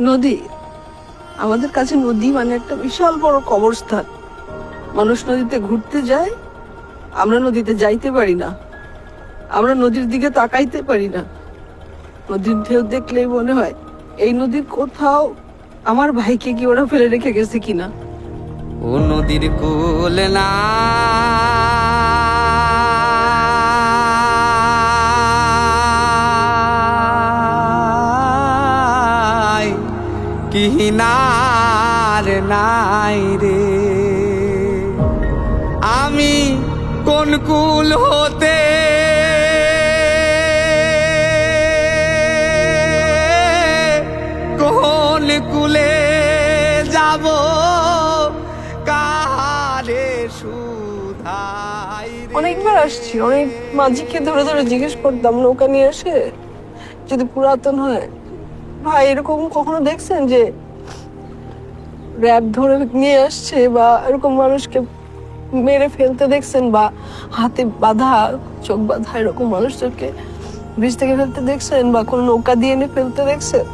নদী। আমাদের কাছে নদী মানে একটা বিশাল বড় কবরস্থান। মানুষ নদীতে ঘুরতে যায়, আমরা নদীতে যাইতে পারি না। আমরা নদীর দিকে তাকাইতে পারি না। নদীর ঢেউ দেখলেই মনে হয়, এই নদীর কোথাও আমার ভাইকে কি ওরা ফেলে রেখে গেছে কিনা? ও নদীর কুল না কিনার নাই রে? আমি কোন কুল হতে কোন কুলে যাব? কাহারে সুধাই? অনেকবার আসছি, অনেক মাঝিকে ধরে ধরে জিজ্ঞেস করতাম, নৌকা নিয়ে আসে? যদি পুরাতন হয় ভাই, এরকম কখনো দেখছেন যে র্যাব ধরে নিয়ে আসছে বা এরকম মানুষকে মেরে ফেলতে দেখছেন বা হাতে বাঁধা, চোখ বাঁধা এরকম মানুষদেরকে ব্রিজ থেকে ফেলতে দেখছেন বা কোনো নৌকা দিয়ে এনে ফেলতে দেখছেন?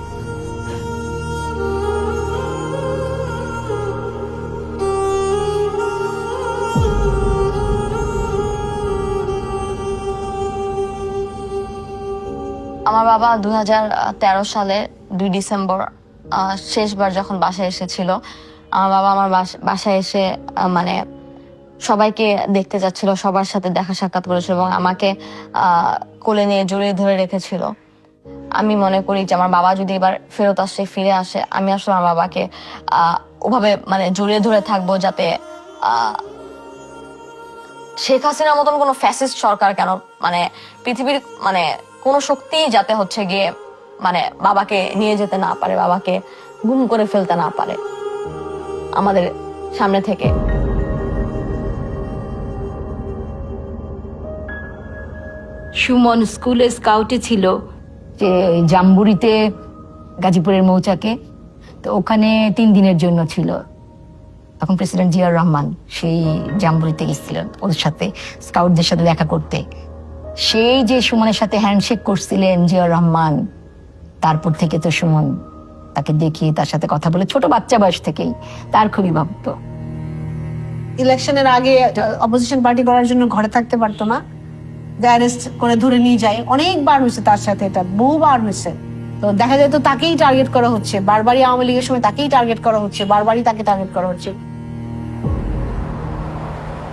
আমার বাবা দু সালে দুই ডিসেম্বর শেষবার যখন বাসায় এসেছিল, আমার বাবা আমার বাসায় এসে মানে সবাইকে দেখতে যাচ্ছিল, সবার সাথে দেখা সাক্ষাৎ করেছিল এবং আমাকে কোলে নিয়ে জড়িয়ে ধরে রেখেছিল। আমি মনে করি যে আমার বাবা যদি এবার ফেরত আসে, ফিরে আসে, আমি আসলে আমার বাবাকে ওভাবে মানে জড়িয়ে ধরে থাকব যাতে শেখ হাসিনার মতন কোনো ফ্যাসিস্ট সরকার কেন মানে পৃথিবীর মানে কোনো শক্তিই যাতে হচ্ছে গিয়ে মানে বাবাকে নিয়ে যেতে না পারে, বাবাকে গুম করে ফেলতে না পারে। আমাদের সামনে থেকে সুমন স্কুলে স্কাউটে ছিল যে জাম্বুরিতে, গাজীপুরের মৌচাকে। তো ওখানে তিন দিনের জন্য ছিল। তখন প্রেসিডেন্ট জিয়াউর রহমান সেই জাম্বুরিতে গেছিলেন ওদের সাথে, স্কাউটদের সাথে দেখা করতে। সেই যে সুমনের সাথে হ্যান্ডশেক করছিলেন জিয়াউর রহমান তারপর থেকে তো সুমন তাকে দেখি তার সাথে কথা বলে ছোট বাচ্চা বয়স থেকেই তার খুবই ভক্ত। ইলেকশনের আগে অপোজিশন পার্টি করার জন্য ঘরে থাকতে পারতো না। অ্যারেস্ট করে ধরে নিয়ে যায়। অনেকবার হয়েছে তার সাথে এটা, বহুবার হয়েছে। তো দেখা যায় তো তাকেই টার্গেট করা হচ্ছে। বারবারই আওয়ামী লীগের সময় তাকেই টার্গেট করা হচ্ছে। বারবারই তাকে টার্গেট করা হচ্ছে।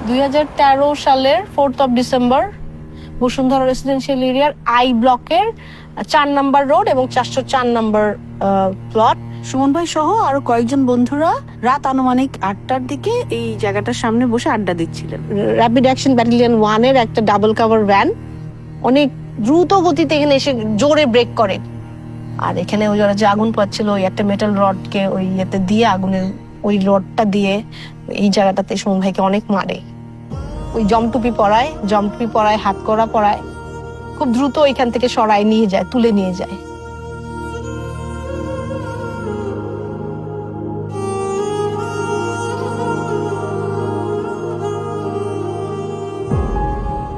দুই হাজার তেরো সালের fourth of December Bashundhara residential এরিয়ার আই ব্লকের চার নাম্বার রোড এবং চারশো চার নাম্বার প্লট সুমন ভাই সহ আরও কয়েকজন বন্ধুরা রাত আনুমানিক আটটার দিকে এই জায়গাটার সামনে বসে আড্ডা দিচ্ছিলেন। র্যাপিড অ্যাকশন ব্যাটালিয়ন ওয়ানের একটা ডাবল কাভার ভ্যান অনেক দ্রুত গতিতে এখানে এসে জোরে ব্রেক করে। আর এখানে ওই ওরা যে আগুন পাচ্ছিল ওই একটা মেটাল রডকে ওই ইয়েতে দিয়ে আগুনের ওই রডটা দিয়ে এই জায়গাটাতে সুমন ভাইকে অনেক মারে। ওই জমটুপি পরায় জমটুপি পরায় হাত করা পরায়। খুব দ্রুত এখান থেকে সরায় নিয়ে যায় তুলে নিয়ে যায়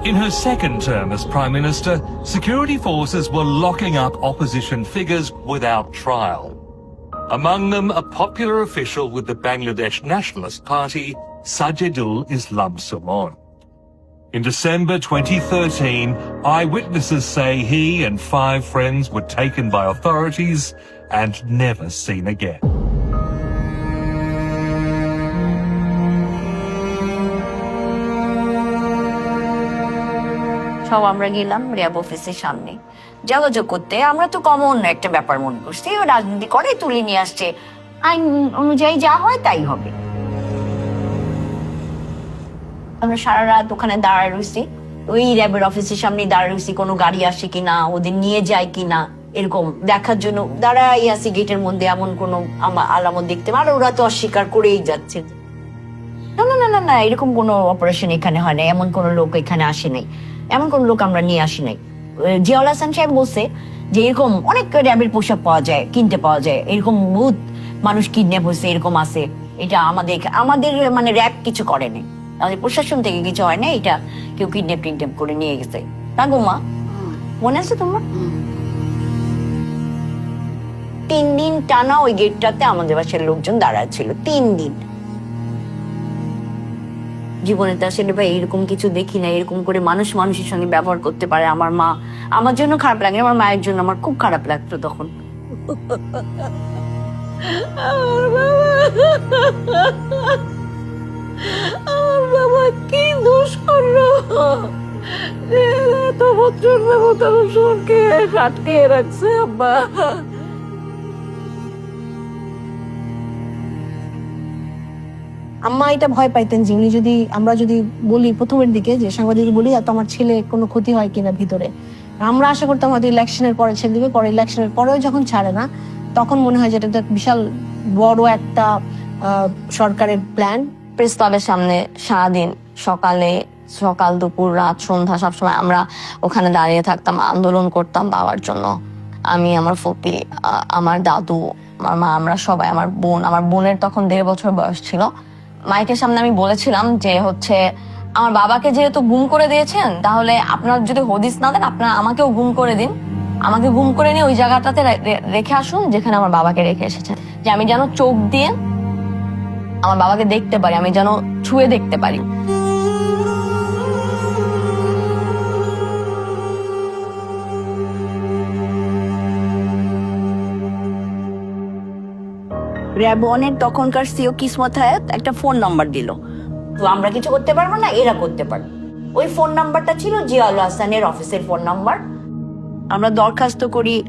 In her second term as Prime Minister, security forces were locking up opposition figures without trial. Among them, a popular official with the Bangladesh Nationalist Party, Sajidul Islam Sumon. In December 2013, eyewitnesses say he and five friends were taken by authorities and never seen again. সব আমরা গেলাম RAB অফিসের সামনে যোগাযোগ করতে আমরা তো common একটা ব্যাপার মনে করছি রাজনীতি করে তুলে নিয়ে আসছে আইন অনুযায়ী যা হয় তাই হবে আমরা সারা রাত ওখানে দাঁড়ায় রয়েছি ওই র্যাবের অফিসের সামনে দাঁড়ায় রয়েছি কোনো গাড়ি আসে কিনা, ওদের নিয়ে যায় কিনা, এরকম দেখার জন্য দাঁড়াই আছি গেটের মধ্যে, এমন কোনো আলামত দেখতে। আর ওরা তো অস্বীকার করেই যাচ্ছে। না না না না না, এরকম কোনো অপারেশন এখানে হয় না এমন কোনো লোক এখানে আসে নাই। এমন কোনো লোক আমরা নিয়ে আসি নাই। জিয়াউল হাসান সাহেব বলছে যে এরকম অনেক র্যাবের পোশাক পাওয়া যায়, কিনতে পাওয়া যায়। এরকম বহুত মানুষ কিডন্যাপ হয়েছে, এরকম আছে। এটা আমাদের আমাদের মানে র্যাব কিছু করে নাই। আমাদের প্রশাসন থেকে কিছু হয় না এটা কেউ কিডন্যাপ টিডন্যাপ করে নিয়ে গেছে। তা গো মা? মনে আছে তোমার? তিন দিন টানা ওই গেটটাতে আমাদের বাসার লোকজন দাঁড়ায় ছিল তিন দিন। জীবনে তো আসলে ভাই এরকম কিছু দেখি না এরকম করে মানুষ মানুষের সঙ্গে ব্যবহার করতে পারে আমার মা। আমার জন্য খারাপ লাগে আমার মায়ের জন্য আমার খুব খারাপ লাগতো তখন। আমার বাবা। আমার বাবা কি দোষ করল আটকে রাখছে, আব্বা। আম্মা, এটা ভয় পাইতেন যে উনি যদি, আমরা যদি বলি প্রথমের দিকে যে সাংবাদিক বলি তো আমার ছেলে কোনো ক্ষতি হয় কিনা ভিতরে? আমরা আশা করতাম হয়তো ইলেকশনের পরে ছেড়ে দিবে পরে ইলেকশনের পরেও যখন ছাড়ে না, তখন মনে হয় যে এটা বিশাল বড় একটা সরকারের প্ল্যান প্রেস ক্লাবের সামনে সারাদিন, সকালে, সকাল, দুপুর, রাত, সন্ধ্যা, সবসময় আমরা ওখানে দাঁড়িয়ে থাকতাম, আন্দোলন করতাম বাবার জন্য। আমি, আমার ফুপি আমার দাদু, আমার মা, আমরা সবাই, আমার বোন, আমার বোনের তখন দেড় বছর বয়স ছিল। মাইকের সামনে আমি বলেছিলাম যে হচ্ছে, আমার বাবাকে যেহেতু গুম করে দিয়েছেন, তাহলে আপনার যদি হদিস না দেন, আপনারা আমাকেও গুম করে দিন। আমাকে গুম করে নিয়ে ওই জায়গাটাতে রেখে আসুন, যেখানে আমার বাবাকে রেখে এসেছেন। যে আমি যেন চোখ দিয়ে আমার বাবাকে দেখতে পারি, আমি যেন ছুঁয়ে দেখতে পারি। র্যাব অনেক তখনকার সিও কিসমত হায়াত একটা ফোন নাম্বার দিল। তো আমরা কিছু করতে পারব না? এরা করতে পারবে। ওই ফোন নাম্বারটা ছিল জিয়াউল হাসানের অফিসের ফোন নাম্বার। আমরা দরখাস্ত করি,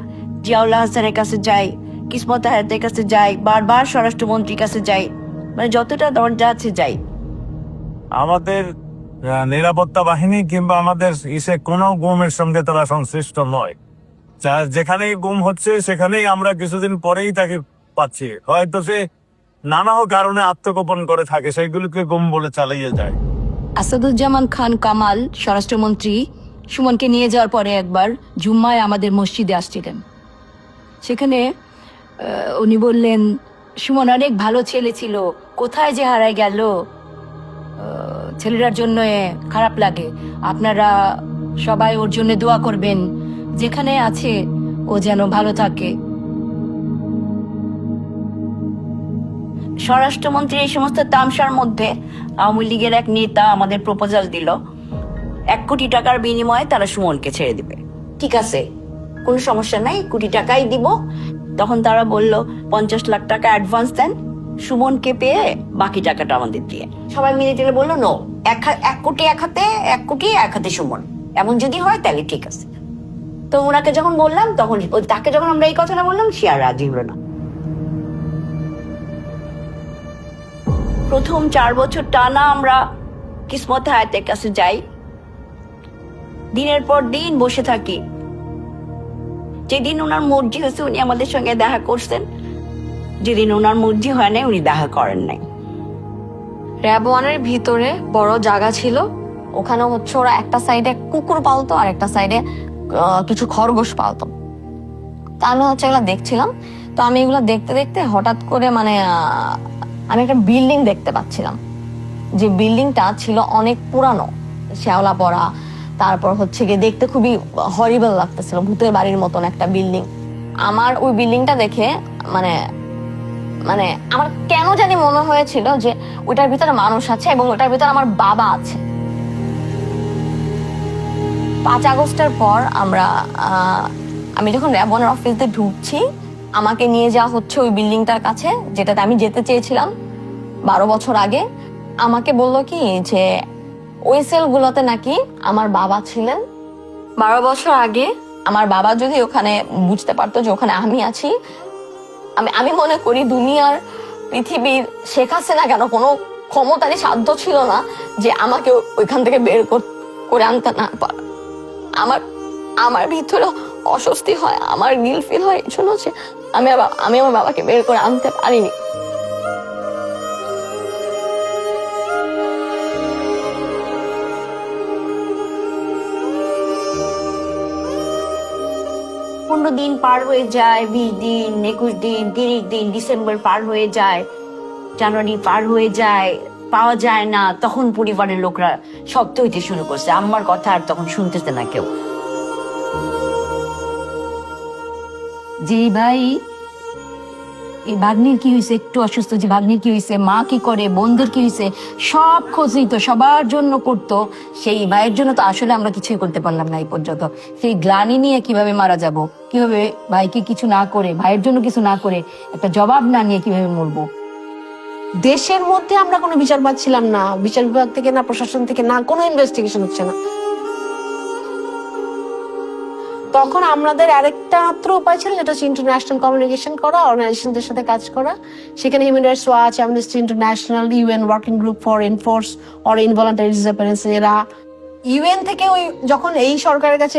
জিয়াউল হাসানের কাছে যাই, কিসমত হায়াতের কাছে যাই, বারবার স্বরাষ্ট্রমন্ত্রীর কাছে যাই। মানে যতটা দরজা আছে যাই। আমাদের আহ, নিরাপত্তা বাহিনী কিংবা আমাদের ইসে কোনো গুমের সঙ্গে তারা সংশ্লিষ্ট নয়। যা- যেখানেই গুম হচ্ছে সেখানেই আমরা কিছুদিন পরেই তাকে পাচ্ছি। হয়তো সে নানা কারণে আত্মগোপন করে থাকে সেইগুলোকে গুম বলে চালিয়ে যায়। আসাদুজ্জামান খান কামাল স্বরাষ্ট্রমন্ত্রী সুমনকে নিয়ে যাওয়ার পরে একবার জুম্মায় আমাদের মসজিদে আসছিলেন। সেখানে উনি বললেন সুমন অনেক ভালো ছেলে ছিল। কোথায় যে হারায় গেল? ছেলেটার জন্য খারাপ লাগে। আপনারা সবাই ওর জন্য দোয়া করবেন। যেখানে আছে, ও যেন ভালো থাকে। স্বরাষ্ট্রমন্ত্রী এই সমস্ত তামসার মধ্যে আওয়ামী লীগের এক নেতা আমাদের প্রপোজাল দিল। এক কোটি টাকার বিনিময়ে তারা সুমনকে ছেড়ে দিবে। ঠিক আছে, কোনো সমস্যা নাই। কোটি টাকাই দিব। তখন তারা বলল, পঞ্চাশ লাখ টাকা অ্যাডভান্স দেন, সুমনকে পেয়ে বাকি টাকাটা আমাদের দিয়ে। সবাই মিলে টেলে বলল নো এক এক কোটি এক হাতে, এক কোটি এক হাতে সুমন। এমন যদি হয় তাহলে ঠিক আছে। তো ওনাকে যখন বললাম, তখন তাকে যখন আমরা এই কথাটা বললাম, সে আর রাজি হলো না। প্রথম চার বছর টানা আমরা কিসমত হায়াতের কাছে যাই। দিনের পর দিন বসে থাকি। যেদিন ওনার মর্জি হয়েছে উনি আমাদের সঙ্গে দেখা করছেন। যেদিন ওনার মর্জি হয় নাই, উনি দেখা করেন নাই। র্যাব ওয়ানের ভিতরে বড় জায়গা ছিল। ওখানে হচ্ছে ওরা একটা সাইডে কুকুর পালতো, আর একটা সাইডে কিছু খরগোশ পালতো। তা আমি হচ্ছে এগুলো দেখছিলাম। তো আমি এগুলো দেখতে দেখতে হঠাৎ করে মানে আমি একটা বিল্ডিং দেখতে পাচ্ছিলাম। যে বিল্ডিংটা ছিল অনেক পুরানো। শ্যাওলা পড়া তারপর হচ্ছে গিয়ে দেখতে খুবই হরিবল লাগতেছিল, ভূতের বাড়ির মতন একটা বিল্ডিং আমার ওই বিল্ডিংটা দেখে মানে মানে আমার কেন জানি মনে হয়েছিল যে ওটার ভিতরে মানুষ আছে এবং ওটার ভিতরে আমার বাবা আছে। পাঁচ আগস্টের পর আমরা আমি যখন র্যাবনের অফিসে ঢুকছি, আমাকে নিয়ে যাওয়া হচ্ছে ওই বিল্ডিংটার কাছে, যেটাতে আমি যেতে চেয়েছিলাম বারো বছর আগে। আমাকে বলল কি যে ওই সেলগুলোতে নাকি আমার বাবা ছিলেন। বারো বছর আগে? আমার বাবা যদি ওখানে বুঝতে পারতো যে ওখানে আমি আছি আমি আমি মনে করি দুনিয়ার পৃথিবীর শেখ হাসিনা কেন কোনো ক্ষমতারই সাধ্য ছিল না যে আমাকে ওইখান থেকে বের করে আনতে না পারা। আমার আমার ভিতরে অস্বস্তি হয় আমার গিল ফিল হয় এই জন্য আমি আমি আমার বাবাকে বের করে আনতে পারিনি। পনেরো দিন পার হয়ে যায়, বিশ দিন, একুশ দিন, তিরিশ দিন, ডিসেম্বর পার হয়ে যায়, জানুয়ারি পার হয়ে যায়, পাওয়া যায় না, তখন পরিবারের লোকরা শব্দ হইতে শুরু করছে। আমার কথা আর তখন শুনতেছে না কেউ। জি ভাই এই ভাগ্নির কি হয়েছে একটু অসুস্থ যে ভাগ্নির কি হয়েছে মা কি করে? বন্ধুর কি হয়েছে সব খোঁজ নিত সবার জন্য করতো। সেই ভাইয়ের জন্য তো আসলে আমরা কিছুই করতে পারলাম না এই পর্যন্ত। সেই গ্লানি নিয়ে কীভাবে মারা যাব? কীভাবে ভাইকে কিছু না করে, ভাইয়ের জন্য কিছু না করে একটা জবাব না নিয়ে কীভাবে মরবো? দেশের মধ্যে আমরা কোনো বিচার পাচ্ছিলাম না। বিচার বিভাগ থেকে না, প্রশাসন থেকে না, কোনো ইনভেস্টিগেশন হচ্ছে না। তখন আমাদের আরেকটা মাত্র উপায় ছিল, যেটা হচ্ছে ইন্টারন্যাশনাল কমিউনিকেশন করা অর্গানাইজেশনদের সাথে কাজ করা। সেখানে Human Rights Watch Amnesty International UN working group for enforce or involuntary disappearance এরা। ইউএন থেকে ওই যখন এই সরকারের কাছে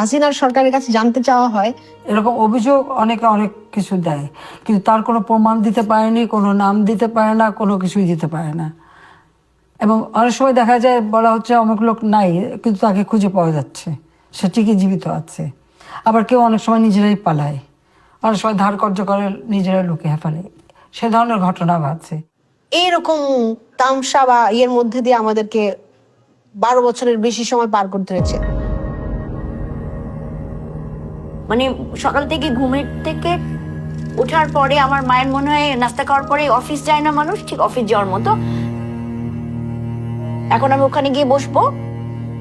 হাসিনার সরকারের কাছে জানতে চাওয়া হয়, এরকম অভিযোগ অনেকে অনেক কিছু দেয়। কিন্তু তার কোনো প্রমাণ দিতে পারেনি, কোনো নাম দিতে পারে না, কোনো কিছুই দিতে পারে না। এবং অনেক সময় দেখা যায়, বলা হচ্ছে অমুক লোক নাই, কিন্তু তাকে খুঁজে পাওয়া যাচ্ছে। সে ঠিকই জীবিত আছে। আবার কেউ অনেক সময় নিজেরাই পালায়। অনেক সময় ধার কর্য করে নিজেরাই লুকিয়ে ফেলে সে ধরনের ঘটনা আছে। এইরকম তামসা বা ইয়ের মধ্যে দিয়ে আমাদেরকে বারো বছরের বেশি সময় পার করতে হয়েছে। মানে সকাল থেকে ঘুমের থেকে ওঠার পরে আমার মায়ের মনে হয় নাস্তা খাওয়ার পরে অফিস যায় না মানুষ ঠিক অফিস যাওয়ার মতো। এখন আমি ওখানে গিয়ে বসবো।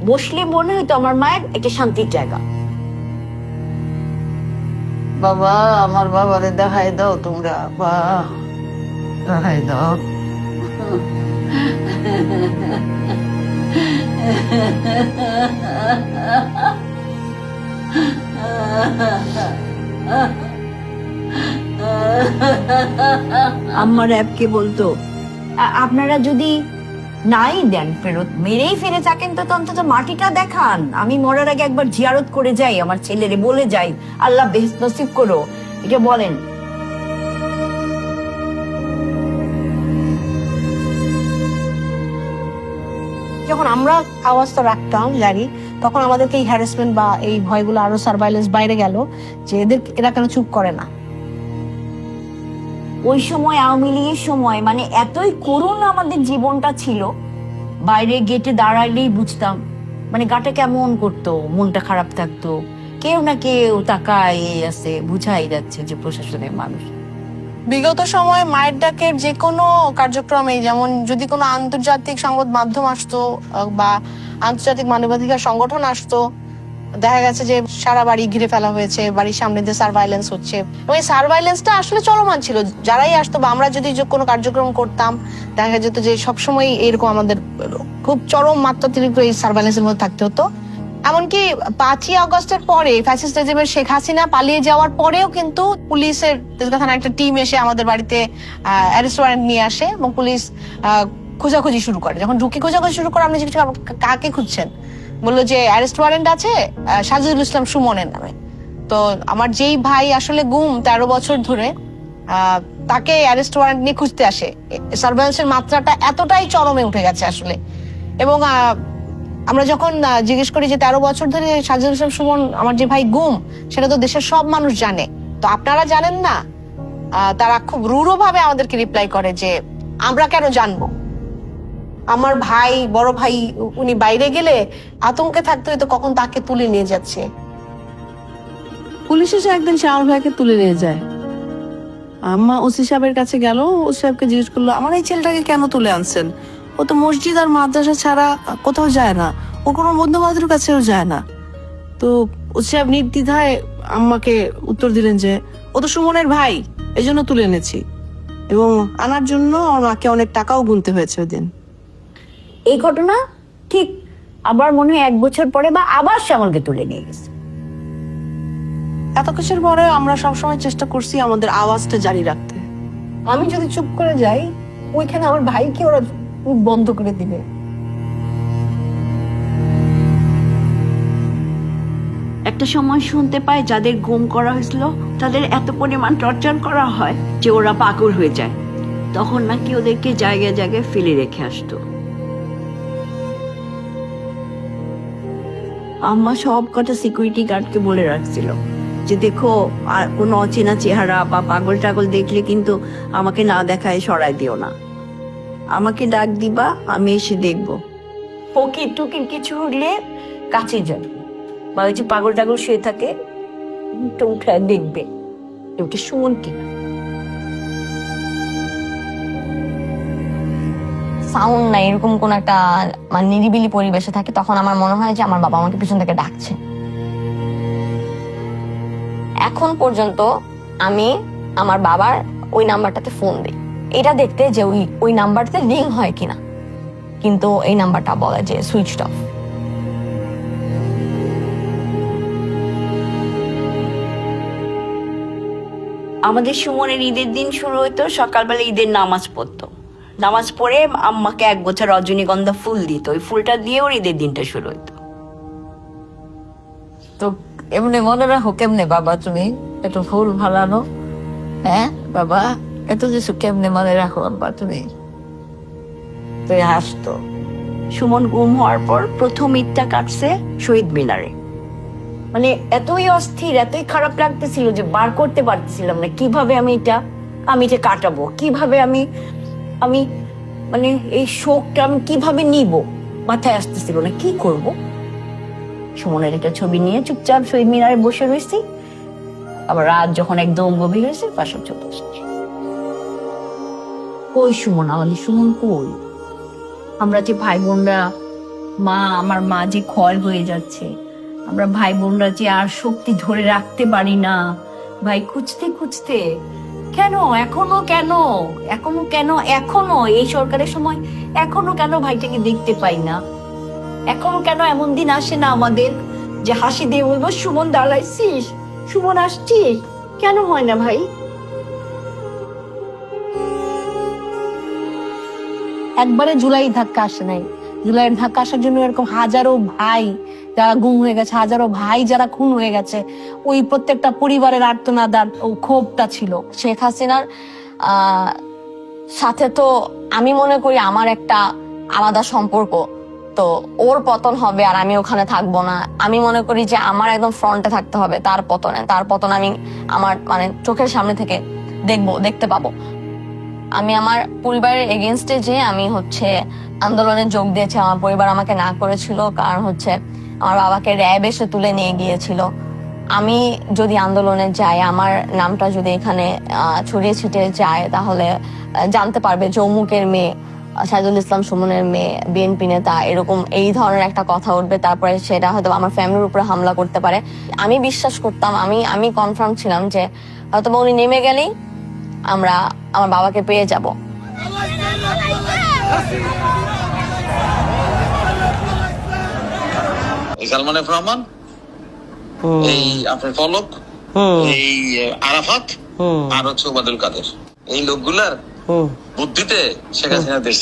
বসলে মনে হইতো আমার মায়ের একটা শান্তির জায়গা। বাবা আমার বাবারে দেখাই দাও তোমরা। বা দেখাই দাও। আম্মা র্যাবকে বলতো আপনারা যদি নাই দেন ফেরত, মেরেই ফিরে থাকেন তো অন্তত মাটিটা দেখান। আমি মরার আগে একবার জিয়ারত করে যাই, আমার ছেলেরে বলে যাই। আল্লাহ বেশ নসিব করো। এটা বলেন, যখন আমরা আওয়াজটা রাখতাম জানি তখন আমাদেরকে এই হ্যারাসমেন্ট বা এই ভয়গুলো আরও সার্ভাইলেন্স বাইরে গেল যে এদের, এরা কেন চুপ করে না? ওই সময় আওয়ামী লীগের সময় মানে এতই করুণ আমাদের জীবনটা ছিল, বাইরে গেটে দাঁড়াইলেই বুঝতাম মানে গাটা কেমন করতো, মনটা খারাপ থাকতো, কেউ না কেউ তাকায় আছে, বুঝাই যাচ্ছে যে প্রশাসনের মানুষ। বিগত সময়ে মায়ের ডাকের যে কোনো কার্যক্রমে, যেমন যদি কোনো আন্তর্জাতিক সংবাদ মাধ্যম আসতো, বা আন্তর্জাতিক মানবাধিকার সংগঠন আসতো দেখা গেছে যে সারা বাড়ি ঘিরে ফেলা হয়েছে, বাড়ির সামনে দিয়ে সার্ভাইলেন্স হচ্ছে। এই সার্ভাইলেন্সটা আসলে চলমান ছিল। যারাই আসতো বা আমরা যদি কোনো কার্যক্রম করতাম, দেখা যেত যে সবসময় এরকম আমাদের খুব চরম মাত্রাতিরিক্ত এই সার্ভাইলেন্সের মধ্যে থাকতে হতো। এমনকি পাঁচই আগস্টের পরে ফ্যাসিস্ট রেজিমের শেখ হাসিনা পালিয়ে যাওয়ার পরেও কিন্তু পুলিশের তেজগাঁ থানার একটা টিম এসে আমাদের বাড়িতে অ্যারেস্ট ওয়ারেন্ট নিয়ে আসে এবং পুলিশ খোঁজাখুঁজি শুরু করে। যখন ঢুকে খোঁজাখুঁজি শুরু করে, আপনি কাকে খুঁজছেন? বলল যে অ্যারেস্ট ওয়ারেন্ট আছে সাজিদুল ইসলাম সুমনের নামে। তো আমার যেই ভাই আসলে গুম তেরো বছর ধরে তাকে অ্যারেস্ট ওয়ারেন্ট নিয়ে খুঁজতে আসে। সার্ভেলেন্সের মাত্রাটা এতটাই চরমে উঠে গেছে আসলে। এবং আমরা যখন জিজ্ঞেস করি যে তেরো বছর ধরে সাজিদুল ইসলাম সুমন আমার যে ভাই গুম, সেটা তো দেশের সব মানুষ জানে। তো আপনারা জানেন না? তারা খুব রূঢ় ভাবে আমাদেরকে রিপ্লাই করে যে, আমরা কেন জানব? আমার ভাই, বড় ভাই, উনি বাইরে গেলে আতঙ্কে থাকতে হয়তো কখন তাকে তুলে নিয়ে যাচ্ছে। পুলিশ এসে একদিন শ্যামল ভাইকে তুলে নিয়ে যায়। আম্মা ওসি সাহেবের কাছে গেল, ওসি সাহেবকে জিজ্ঞেস করল, আমার এই ছেলেটাকে কেন তুলে আনছেন? ও তো মসজিদ আর মাদ্রাসা ছাড়া কোথাও যায় না। ও কোনো বন্ধু বান্ধবের কাছেও যায় না। তো ওসি সাহেব নির্দ্বিধায় আম্মাকে উত্তর দিলেন যে, ও তো সুমনের ভাই এই জন্য তুলে এনেছি। এবং আনার জন্য আমার মাকে অনেক টাকাও গুনতে হয়েছে ওই দিন। এই ঘটনা ঠিক আবার মনে হয় এক বছর পরে বা আবার শ্যামলকে তুলে নিয়ে গেছে। এত কিছুর পরে আমরা সবসময় চেষ্টা করছি আমাদের আওয়াজটা জারি রাখতে। আমি যদি চুপ করে যাই ওইখানে আমার ভাইকে ওরা বন্ধ করে দিবে। একটা সময় শুনতে পাই যাদের গুম করা হয়েছিল তাদের এত পরিমাণ টর্চার করা হয় যে ওরা পাগল হয়ে যায়। তখন নাকি ওদেরকে জায়গায় জায়গায় ফেলে রেখে আসতো। আম্মা সব কটা সিকিউরিটি গার্ডকে বলে রাখছিল যে দেখো, আর কোনো অচেনা চেহারা বা পাগল টাগল দেখলে কিন্তু আমাকে না দেখায় সরাই দিও না। আমাকে ডাক দিবা, আমি এসে দেখব। ফকির টুকির কিছু হলে কাছে যাবে। বা ওই যে পাগল টাগল শুয়ে থাকে, মুখটা উঠে দেখবে। ওটা সুমন কিনা? সাউন্ড নাই, এরকম কোন একটা মানে নিরিবিলি পরিবেশে থাকি, তখন আমার মনে হয় যে আমার বাবা আমাকে পিছন থেকে ডাকছে। এখন পর্যন্ত আমি আমার বাবার ওই নাম্বারটাতে ফোন দিই। এটা দেখতে যে ওই ওই নাম্বারটাতে রিং হয় কিনা। কিন্তু এই নাম্বারটা বলে যে সুইচ অফ আমাদের সুমনের ঈদের দিন শুরু হতো সকালবেলা ঈদের নামাজ পড়তো। নামাজ পড়ে আম্মাকে এক গোছা রজনীগন্ধা ফুল দিত। ওই ফুলটা দিয়ে ওর ঈদের দিনটা শুরু হতো তো এমনি মনে রাখো কেমনে বাবা তুমি? একটু ফুল ভালানো হ্যাঁ বাবা? এত কিছু কেমনে মনে রাখো বাবা তুমি? তুই হাসতো। সুমন গুম হওয়ার পর প্রথম ঈদটা কাটছে শহীদ মিনারে। মানে এতই অস্থির এতই খারাপ লাগতেছিল যে বার করতে পারতেছিলাম না। কীভাবে আমি এটা আমি এটা কাটাবো? কীভাবে আমি আমি মানে এই শোকটা আমি কীভাবে নিব? মাথায় আসতেছিল না, কি করব? সুমনের একটা ছবি নিয়ে চুপচাপ শহীদ মিনারে বসে রয়েছি। আবার রাত যখন একদম গভীর হয়েছে পাশে চলে আসছি। কই সুমন? আমাদের সুমন কই? আমরা যে ভাই বোনরা মা, আমার মা যে ক্ষয় হয়ে যাচ্ছে, আমরা ভাই বোনরা যে আর শক্তি ধরে রাখতে পারি না। ভাই, খুঁজতে খুঁজতে কেন? এখনও কেন? এখনও কেন? এখনও? এই সরকারের সময় এখনও কেন ভাইটাকে দেখতে পাই না? এখনও কেন এমন দিন আসে না আমাদের? যে হাসি দিয়ে বলব, সুমন দাঁড়াইছিস সুমন আসছিস? কেন হয় না ভাই? একবারে জুলাই ধাক্কা আসে নাই। জুলাইয়ের ধাক্কা আসার জন্য এরকম হাজারো ভাই যারা গুম হয়ে গেছে, হাজারো ভাই যারা খুন হয়ে গেছে, ওই প্রত্যেকটা পরিবারের আর্তনাদ আর ও ক্ষোভটা ছিল। শেখ হাসিনার সাথে তো আমি মনে করি আমার একটা আলাদা সম্পর্ক। তো ওর পতন হবে আর আমি ওখানে থাকব না। আমি মনে করি যে আমার একদম ফ্রন্টে থাকতে হবে তার পতনে। তার পতন আমি আমার মানে চোখের সামনে থেকে দেখব, দেখতে পাবো। আমি আমার পরিবারের এগেনস্টে যে আমি হচ্ছে আন্দোলনে যোগ দিয়েছি। আমার পরিবার আমাকে না করেছিল। কারণ হচ্ছে আমার বাবাকে র্যাব এসে তুলে নিয়ে গিয়েছিল। আমি যদি আন্দোলনে যাই, আমার নামটা যদি এখানে ছড়িয়ে ছিটিয়ে যায়, তাহলে জানতে পারবে যৌমুকের মেয়ে সাইদুল ইসলাম সুমনের মেয়ে, বিএনপি নেতা, এরকম এই ধরনের একটা কথা উঠবে। তারপরে সেটা হয়তো আমার ফ্যামিলির উপরে হামলা করতে পারে। আমি বিশ্বাস করতাম, আমি আমি কনফার্ম ছিলাম যে হয়তো উনি নেমে গেলেই আমরা আমার বাবাকে পেয়ে যাব। সালমান এফ রহমান এই আপনার ফলক এই আরাফাত আর হচ্ছে ওবায়দুল কাদের। এই লোকগুলার বুদ্ধিতে শেখ হাসিনা দেশ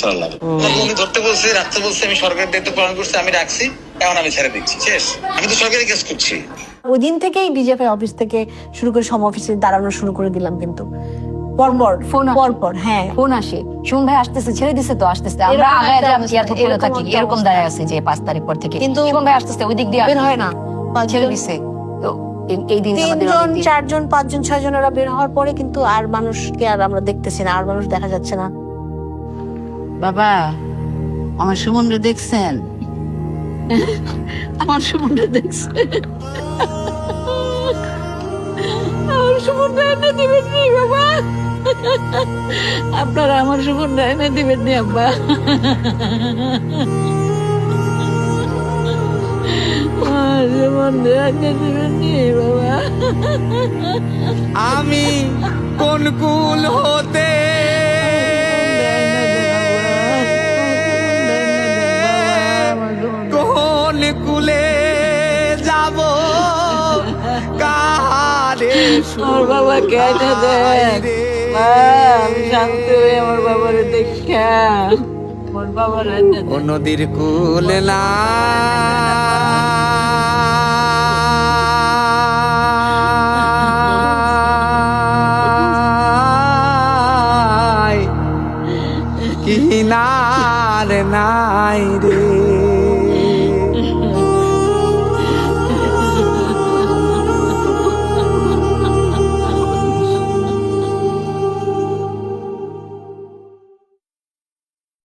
উনি ধরতে বলছে রাখতে বলছে আমি সরকারের দায়িত্ব পালন করছি আমি রাখছি এখন আমি ছেড়ে দিচ্ছি। শেষ। আমি তো সরকারি কেস করছি। ওই দিন থেকেই বিজেপি অফিস থেকে শুরু করে সম অফিসে দাঁড়ানো শুরু করে দিলাম কিন্তু। পরপর ফোন। পরপর হ্যাঁ। ফোন আসে। সুমন ভাই আসতেছে ছেড়ে দিছে তো আসতেছে। আমরা যাম অবস্থা, চেয়ার থেকে। এরকম। দাঁড়ায় আছে যে পাঁচ তারিখ পর থেকে। কিন্তু সুমন ভাই আসতেছে ওই দিক দিয়ে বের হয় না। ছেড়ে দিছে। তো এই- এই দিন তিনজন চারজন পাঁচজন ছয়জন ওরা বের হওয়ার পরে কিন্তু আর মানুষকে আর আমরা দেখতেছি না আর মানুষ দেখা যাচ্ছে না। বাবা আমার সুমনরে দেখছেন? আমার সুমনরে দেখছেন আমার সুমনরা এনে দিবেন বাবা? আপনারা আমার সুমনরা এনে দিবেন নি আব্বা। আমি কোন কুল হতে কোন কুলে যাব? কাহারে আমার বাবা কেটে দেন। মা, আমি শান্তি হয়ে আমার ও নদীর কুল না কিনার নাই